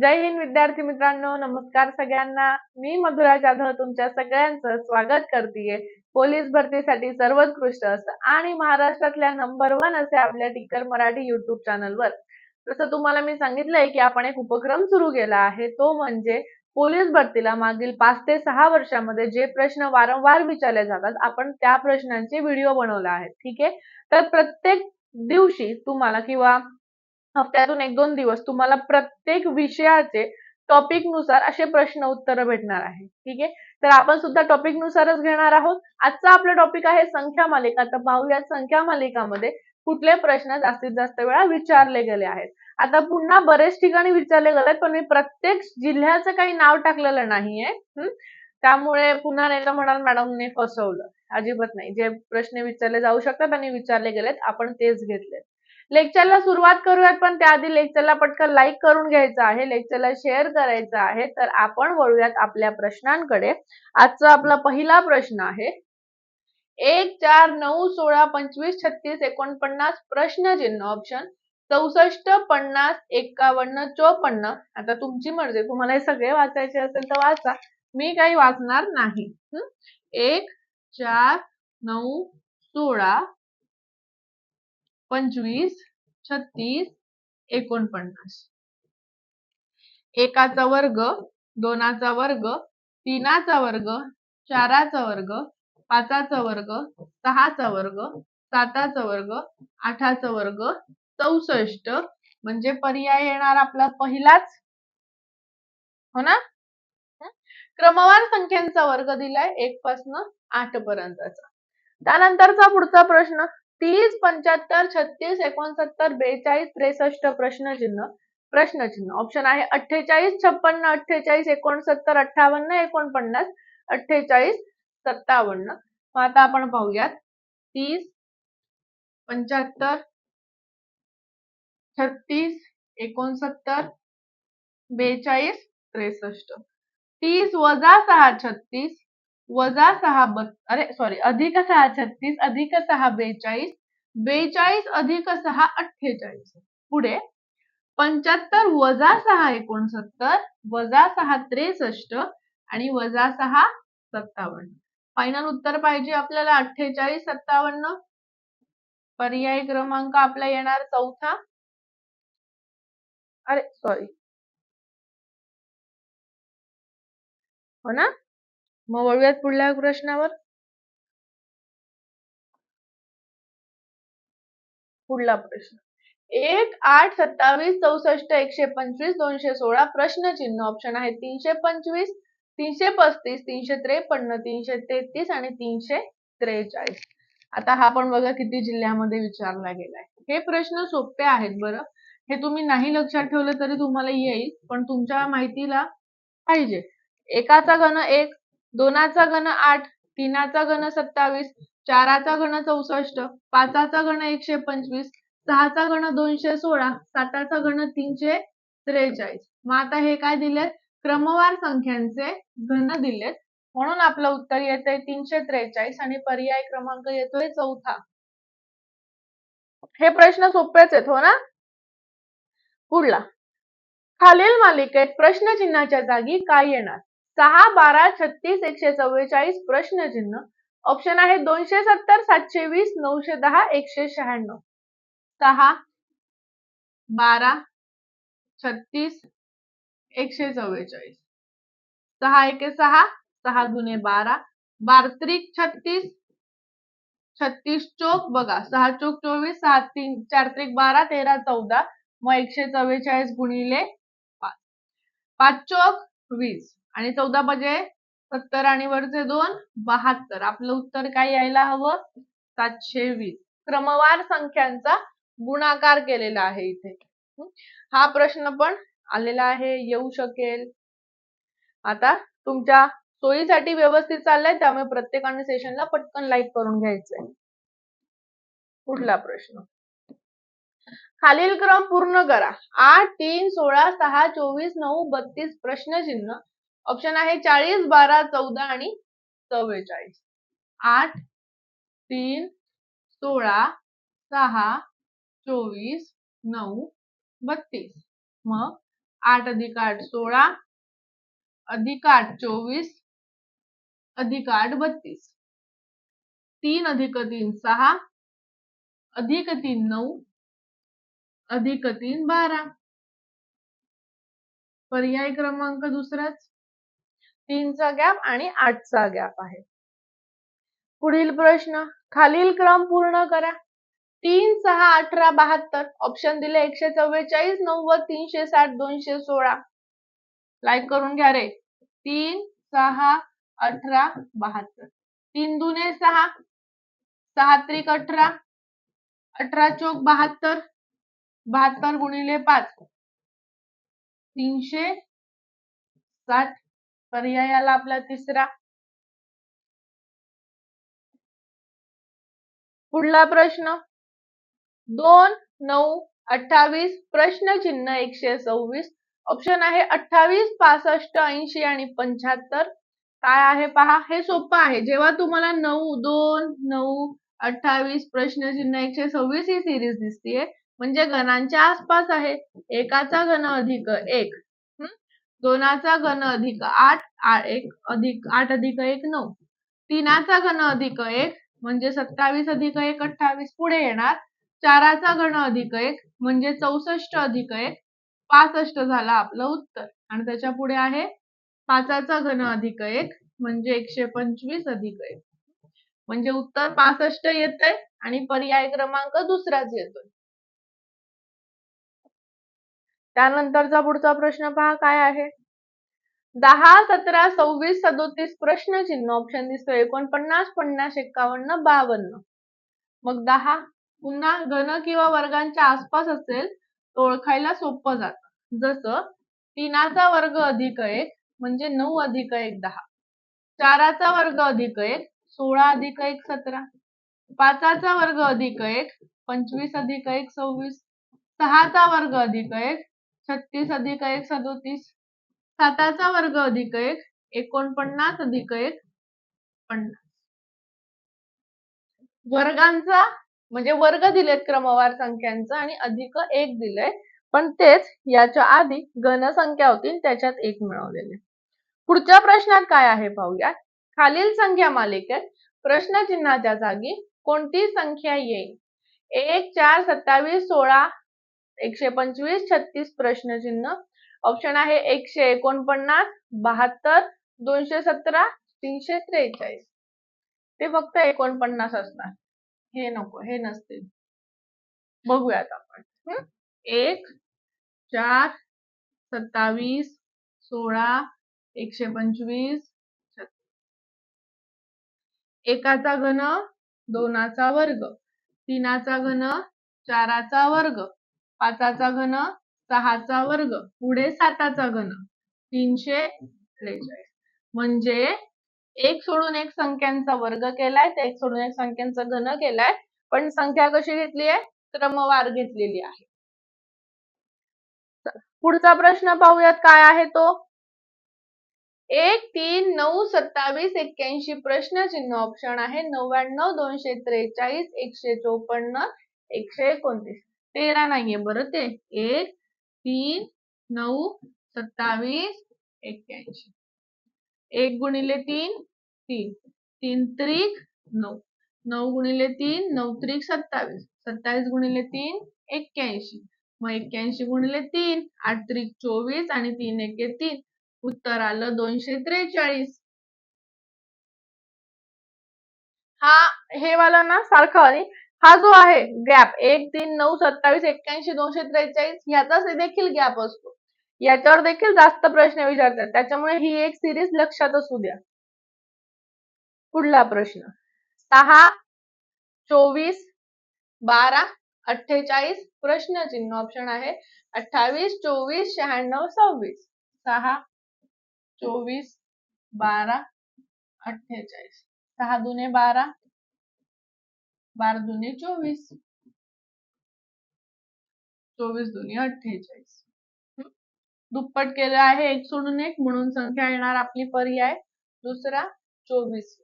जय हिंद विद्यार्थी मित्रांनो नमस्कार सगळ्यांना. मी मधुरा जाधव तुमच्या सगळ्यांचं स्वागत करते पोलीस भरतीसाठी सर्वोत्कृष्ट असतं आणि महाराष्ट्रातल्या नंबर वन असे आपल्या टिकर मराठी युट्यूब चॅनलवर तसं तुम्हाला मी सांगितलंय की आपण एक उपक्रम सुरू केला आहे तो म्हणजे पोलीस भरतीला मागील पाच ते सहा वर्षामध्ये जे प्रश्न वारंवार विचारले जातात आपण त्या प्रश्नांचे व्हिडिओ बनवला आहे ठीक आहे? तर प्रत्येक दिवशी तुम्हाला किंवा हफ्त्यातून एक दोन दिवस तुम्हाला प्रत्येक विषयाचे टॉपिकनुसार असे प्रश्न उत्तर भेटणार आहे ठीक आहे? तर आपण सुद्धा टॉपिक नुसारच घेणार आहोत. आजचा आपला टॉपिक आहे संख्या मालिका. तर पाहूया संख्या मालिकामध्ये कुठले प्रश्न जास्तीत जास्त वेळा विचारले गेले आहेत. आता पुन्हा बरेच ठिकाणी विचारले गेले पण मी प्रत्येक जिल्ह्याचं काही नाव टाकलेलं नाहीये. त्यामुळे पुन्हा नाही म्हणाल मॅडमने फसवलं. अजिबात नाही. जे प्रश्न विचारले जाऊ शकतात आणि विचारले गेलेत आपण तेच घेतलेत. लेक्चरला सुरुवात करूयात पण त्याआधी लेक्चरला पटकन लाईक करून घ्यायचं आहे. लेक्चरला शेअर करायचं आहे. तर आपण वळूयात आपल्या प्रश्नांकडे. आजचा आपला पहिला प्रश्न आहे. एक चार नऊ सोळा पंचवीस छत्तीस एकोणपन्नास प्रश्नचिन्ह ऑप्शन चौसष्ट पन्नास एकावन्न चोपन्न. आता तुमची मर्जी. तुम्हाला हे सगळे वाचायचे असेल तर वाचा. मी काही वाचणार नाही. एक चार नऊ सोळा पंचवीस छत्तीस एकोणपन्नास. एकाचा वर्ग दोनाचा वर्ग तीनाचा वर्ग चाराचा वर्ग पाचाचा वर्ग सहाचा वर्ग साताचा वर्ग आठाचा वर्ग चौसष्ट. म्हणजे पर्याय येणार आपला पहिलाच. हो ना? क्रमवार संख्यांचा वर्ग दिलाय एक पासन आठ पर्यंतचा. त्यानंतरचा पुढचा प्रश्न तीस पंच्याहत्तर छत्तीस एकोणसत्तर बेचाळीस त्रेसष्ट प्रश्नचिन्ह प्रश्नचिन्ह. ऑप्शन आहे अठ्ठेचाळीस छप्पन्न अठ्ठेचाळीस एकोणसत्तर अठ्ठावन्न एकोणपन्नास अठ्ठेचाळीस सत्तावन्न. मग आता आपण पाहूयात. तीस पंच्याहत्तर छत्तीस एकोणसत्तर बेचाळीस त्रेसष्ट. तीस वजा सहा छत्तीस. वजा सहा बत अरे सॉरी अधिक सहा छत्तीस अधिक सहा बेचाळीस बेचाळीस अधिक सहा अठ्ठेचाळीस. पुढे पंच्याहत्तर वजा सहा एकोणसत्तर वजा सहा त्रेसष्ट आणि वजा सहा सत्तावन्न. फायनल उत्तर पाहिजे आपल्याला अठ्ठेचाळीस सत्तावन्न. पर्याय क्रमांक आपला येणार चौथा. अरे सॉरी हो ना? मग वळूयात पुढल्या प्रश्नावर. पुढला प्रश्न. एक आठ सत्तावीस चौसष्ट एकशे पंचवीस दोनशे सोळा प्रश्नचिन्ह ऑप्शन आहे तीनशे पंचवीस तीनशे पस्तीस तीनशे त्रेपन्न तीनशे तेहतीस आणि तीनशे त्रेचाळीस. आता हा पण बघा किती जिल्ह्यामध्ये विचारला गेलाय. हे प्रश्न सोपे आहेत बरं. हे तुम्ही नाही लक्षात ठेवलं तरी तुम्हाला येईल पण तुमच्या माहितीला पाहिजे. एकाचा घन एक दोनाचा घन आठ तीनाचा घन सत्तावीस चाराचा घन चौसष्ट पाचाचा घन एकशे पंचवीस सहाचा घन दोनशे सोळा साताचा घन तीनशे त्रेचाळीस. मग आता हे काय दिलेत? क्रमवार संख्यांचे घन दिलेत. म्हणून आपलं उत्तर येतंय तीनशे त्रेचाळीस आणि पर्याय क्रमांक येतोय चौथा. हे प्रश्न सोपेच आहेत हो ना? पुढला. खालील मालिकेत प्रश्नचिन्हाच्या जागी काय येणार? सहा बारा छत्तीस एकशे चव्वेचाळीस प्रश्नचिन्ह ऑप्शन आहे दोनशे सत्तर सातशे वीस नऊशे दहा एकशे शहाण्णव. सहा बारा छत्तीस एकशे चव्वेचाळीस. सहा एके सहा सहा गुणे बारा. बारत्रिक छत्तीस छत्तीस चोक बघा. सहा चोक चोवीस सहा तीन चार त्रिक बारा तेरा चौदा. मग एकशे चव्वेचाळीस गुणिले पाच. पाच चोक वीस. आणि चौदा बजे सत्तर आणि वरचे दोन बहात्तर. आपलं उत्तर काय यायला हवं? सातशे वीस. क्रमवार संख्यांचा गुणाकार केलेला आहे इथे. हा प्रश्न पण आलेला आहे. येऊ शकेल. आता तुमच्या सोयीसाठी व्यवस्थित चाललंय त्यामुळे प्रत्येकाने सेशनला पटकन लाईक करून घ्यायचंय. पुढला प्रश्न? खालील क्रम पूर्ण करा. आठ तीन सोळा सहा चोवीस नऊ बत्तीस प्रश्नचिन्ह ऑप्शन आहे चाळीस बारा चौदा आणि चव्वेचाळीस. आठ तीन सोळा सहा चोवीस नऊ बत्तीस. मग आठ अधिक आठ सोळा अधिक आठ चोवीस अधिक आठ बत्तीस. तीन अधिक तीन सहा अधिक तीन नऊ अधिक तीन बारा. पर्याय क्रमांक दुसराच. तीनचा गॅप आणि आठचा गॅप आहे. पुढील प्रश्न खालील क्रम पूर्ण करा. तीन सहा अठरा बहात्तर ऑप्शन दिले एकशे चव्वेचाळीस नव्वद तीनशे साठ दोनशे सोळा. लाईक करून घ्या रे. तीन सहा अठरा बहात्तर. तीन दुने सहा सहा त्रिक अठरा अठरा चोक बहात्तर बहात्तर गुणिले पाच. तीनशे साठ. पर्याय आला आपला तिसरा पुढला प्रश्न. दोन नऊ अठ्ठावीस प्रश्नचिन्ह एकशे सव्वीस. ऑप्शन आहे अठ्ठावीस पासष्ट ऐंशी आणि पंच्याहत्तर. काय आहे पहा हे सोपं आहे. जेव्हा तुम्हाला नऊ दोन नऊ अठ्ठावीस प्रश्नचिन्ह एकशे सव्वीस ही सिरीज दिसतीये म्हणजे गणांच्या आसपास आहे. एकाचा घन अधिक एक. दोनाचा घन अधिक आठ एक अधिक आठ अधिक एक नऊ. तीनाचा घन अधिक एक म्हणजे सत्तावीस अधिक एक अठ्ठावीस पुढे येणार. चाराचा घन अधिक एक म्हणजे चौसष्ट अधिक एक. पासष्ट झाला आपलं उत्तर. आणि त्याच्या पुढे आहे पाचाचा घन अधिक एक म्हणजे एकशे पंचवीस अधिक एक. म्हणजे उत्तर पासष्ट येतंय आणि पर्याय क्रमांक दुसराच येतोय. त्यानंतरचा पुढचा प्रश्न पहा काय आहे? दहा सतरा सव्वीस सदोतीस प्रश्न चिन्ह ऑप्शन दिसतो एकोणपन्नास पन्नास एक्कावन्न बावन्न. मग दहा पुन्हा घन किंवा वर्गांच्या आसपास असेल तो ओळखायला सोपं जातं. जसं तीनाचा वर्ग अधिक एक म्हणजे नऊ अधिक एक दहा. चाराचा वर्ग अधिक एक सोळा अधिक एक सतरा. पाचाचा वर्ग अधिक एक पंचवीस अधिक एक सव्वीस. सहाचा वर्ग अधिक एक छत्तीस अधिक एक सदोतीस. साताचा वर्ग अधिक एक एकोणपन्नास अधिक एक पन्नास. वर्गांचा म्हणजे वर्ग दिलेत क्रमवार संख्यांचा आणि अधिक एक दिलंय पण तेच याच्या आधी घनसंख्या होती त्याच्यात एक मिळवलेले पुढच्या प्रश्नात काय आहे पाहूया. खालील संख्या मालिकेत प्रश्नचिन्हाच्या जागी कोणती संख्या येईल? एक चार सत्तावीस सोळा एकशे पंचवीस छत्तीस प्रश्नचिन्ह. ऑप्शन आहे एकशे एकोणपन्नास बहात्तर दोनशे सतरा तीनशे त्रेचाळीस. ते फक्त एकोणपन्नास असणार. हे नको हे नसतील. बघूयात आपण. एक चार सत्तावीस सोळा एकशे पंचवीस एकाचा घन दोनाचा वर्ग तीनाचा घन चाराचा वर्ग पाचाचा घन सहाचा वर्ग. पुढे साताचा घन. तीनशे त्रेचाळीस. म्हणजे एक सोडून एक संख्यांचा वर्ग केलाय तर एक सोडून एक संख्यांचा घन केलाय. पण संख्या कशी घेतली आहे? क्रमवार घेतलेली आहे. पुढचा प्रश्न पाहूयात काय आहे तो? एक तीन नऊ सत्तावीस एक्क्याऐंशी प्रश्न चिन्ह ऑप्शन आहे. नव्याण्णव दोनशे त्रेचाळीस एकशे चोपन्न एकशे एकोणतीस. तेरा नाहीये बरं ते. एक तीन नऊ सत्तावीस एक्क्याऐंशी. एक गुणिले तीन तीन. तीन त्रिक नऊ. नऊ गुणिले तीन नऊ त्रिक सत्तावीस. सत्तावीस गुणिले तीन एक्क्याऐंशी. मग एक्क्याऐंशी गुणिले तीन आठ त्रिक चोवीस आणि तीन एके तीन. उत्तर आलं दोनशे त्रेचाळीस. हा हे वाला ना सारखं आणि हा जो आहे गॅप एक तीन नऊ सत्तावीस एक्क्याऐंशी दोनशे त्रेचाळीस याचाच देखील गॅप असतो. याच्यावर देखील जास्त प्रश्न विचारतात. त्याच्यामुळे ही एक सिरीज लक्षात असू द्या. पुढला प्रश्न. सहा चोवीस बारा अठ्ठेचाळीस प्रश्नचिन्ह ऑप्शन आहे. अठ्ठावीस चोवीस शहाण्णव सव्वीस. सहा चोवीस बारा अठ्ठेचाळीस. सहा दुने बारा बारा दुने चोवीस. चोवीस दुने अठ्ठेचाळीस. दुप्पट केलं आहे एक सोडून एक म्हणून संख्या येणार आपली पर्याय. दुसरा चोवीस.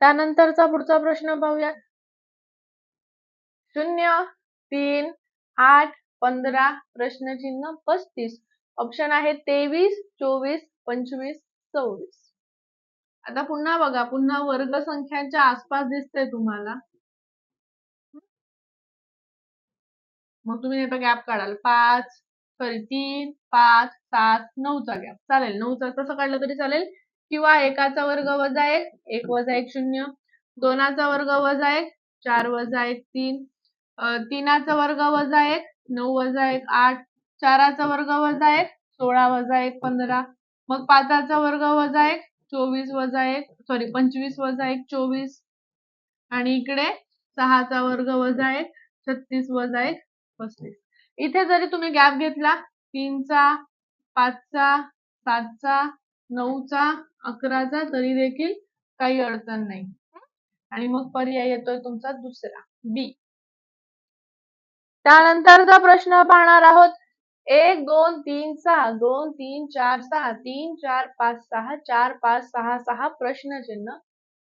त्यानंतरचा पुढचा प्रश्न पाहूया. शून्य तीन आठ पंधरा प्रश्नचिन्ह पस्तीस. ऑप्शन आहे तेवीस चोवीस पंचवीस सव्वीस. आता पुन्हा बघा पुन्हा वर्ग संख्यांच्या आसपास दिसतंय तुम्हाला. मग तुम्ही नेमका गॅप काढाल. पाच सॉरी तीन पाच सात नऊचा गॅप चालेल नऊचा तसं काढलं तरी चालेल. किंवा एकाचा वर्ग वजा एक एक वजा एक शून्य. दोनाचा वर्ग वजा एक चार वजा एक तीन. तीनाचा वर्ग वजा एक नऊ वजा एक आठ. चाराचा वर्ग वजा एक सोळा वजा एक पंधरा. मग पाचाचा वर्ग वजा एक चोवीस वजा एक सॉरी पंचवीस वजा एक चोवीस. आणि इकडे सहाचा वर्ग वजा एक छत्तीस वजा एक पस्तीस. इथे जरी तुम्ही गॅप घेतला तीनचा पाचचा सातचा नऊचा अकराचा तरी देखील काही अडचण नाही. आणि मग पर्याय येतोय तुमचा दुसरा बी त्यानंतरचा प्रश्न पाहणार आहोत एक दोन तीन सहा दोन तीन चार सहा तीन चार पाच सहा चार पाच सहा सहा प्रश्नचिन्ह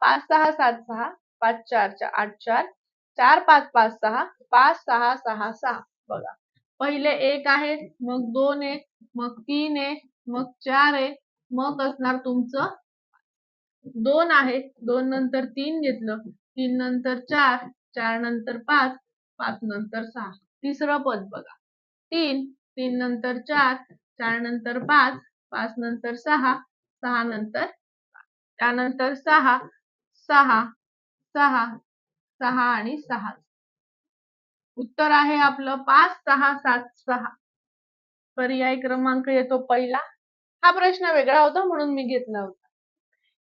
पाच सहा सात सहा पाच चार चार आठ चार चार पाच पाच सहा पाच सहा सहा सहा. बघा. पहिले एक आहे मग दोन आहे मग तीन आहे मग चार आहे मग असणार तुमचं दोन आहे. दोन नंतर तीन घेतलं तीन नंतर चार चार नंतर पाच पाच नंतर सहा. तिसरं पद बघा. तीन तीन नंतर चार चार नंतर पाच पाच नंतर सहा सहा नंतर त्यानंतर सहा सहा सहा सहा आणि सहा. उत्तर आहे आपलं पाच सहा सात सहा. पर्याय क्रमांक येतो पहिला. हा प्रश्न वेगळा होता म्हणून मी घेतला होता.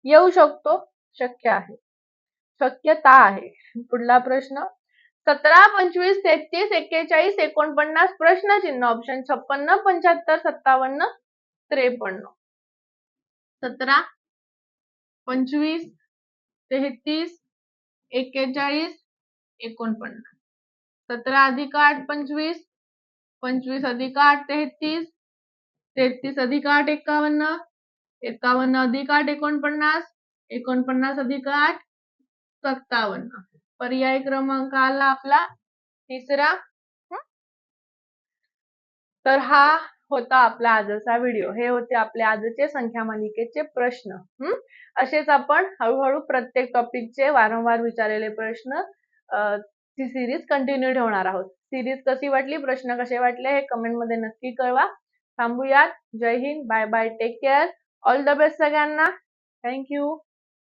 येऊ शकतो शक्य आहे. शक्यता आहे. पुढला प्रश्न. सतरा पंचवीस तेहतीस एक्केचाळीस एकोणपन्नास प्रश्नचिन्ह ऑप्शन छप्पन्न पंच्याहत्तर सत्तावन्न त्रेपन्न. सतरा पंचवीस तेहतीस एक्केचाळीस एकोणपन्नास. सतरा अधिक आठ पंचवीस. पंचवीस अधिक आठ तेहतीस. तेहतीस अधिक आठ एकावन्न एकावन्न अधिक आठ एकोणपन्नास. एकोणपन्नास अधिक आठ सत्तावन्न. पर्याय क्रमांक आला आपला तिसरा. तर हा होता आपला आजचा व्हिडिओ हे होते आपले आजचे संख्या मालिकेचे प्रश्न. हम्म असेच आपण हळूहळू प्रत्येक टॉपिकचे वारंवार विचारलेले प्रश्न ती सिरीज कंटिन्यू ठेवणार आहोत. सिरीज कशी वाटली? प्रश्न कसे वाटले? हे कमेंटमध्ये नक्की कळवा. थांबूयात. जय Hind. Bye bye take care all the best सगळ्यांना. Thank you